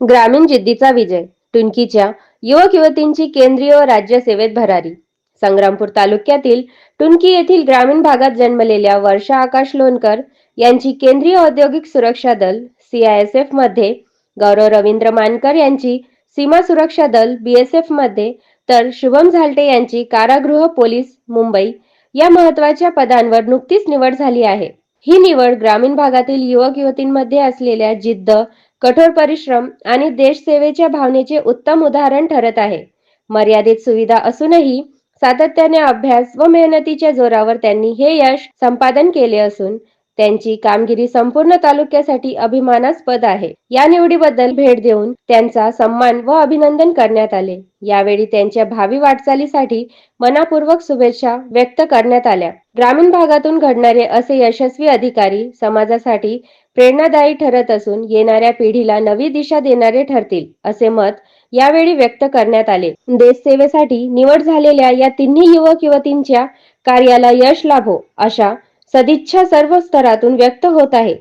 ग्रामीण जिद्दीचा विजय टुनकीच्या युवक युवतींची केंद्रीय व राज्य सेवेत भरारी. संग्रामपूर तालुक्यातील टुनकी येथील ग्रामीण भागात जन्मलेल्या वर्षा आकाश लोणकर यांची केंद्रीय औद्योगिक सुरक्षा दल सीआयएसएफमध्ये गौरव रवींद्र मानकर यांची सीमा सुरक्षा दल बीएसएफमध्ये तर शुभम झाल्टे यांची कारागृह पोलीस मुंबई या महत्त्वाच्या पदांवर नुकतीच निवड झाली आहे. ही निवड ग्रामीण भागातील युवक युवतींमध्ये असलेल्या जिद्द कठोर परिश्रम आणि देशसेवेच्या भावनेचे उत्तम उदाहरण ठरत आहे. मर्यादित सुविधा असूनही सातत्याने अभ्यास व मेहनतीच्या जोरावर त्यांनी हे यश संपादन केले असून त्यांची कामगिरी संपूर्ण तालुक्यासाठी अभिमानास्पद आहे. या निवडीबद्दल भेट देऊन त्यांचा सन्मान व अभिनंदन करण्यात आले. यावेळी त्यांच्या भावी वाटचालीसाठी मनापूर्वक शुभेच्छा व्यक्त करण्यात आल्या. ग्रामीण भागातून घडणारे असे यशस्वी अधिकारी समाजासाठी प्रेरणादायी ठरत असून येणाऱ्या पिढीला नवी दिशा देणारे ठरतील असे मत यावेळी व्यक्त करण्यात आले. देशसेवेसाठी निवड झालेल्या या तिन्ही युवक युवतींच्या कार्याला यश लाभो अशा सदिच्छा सर्व स्तरातून व्यक्त होत आहे.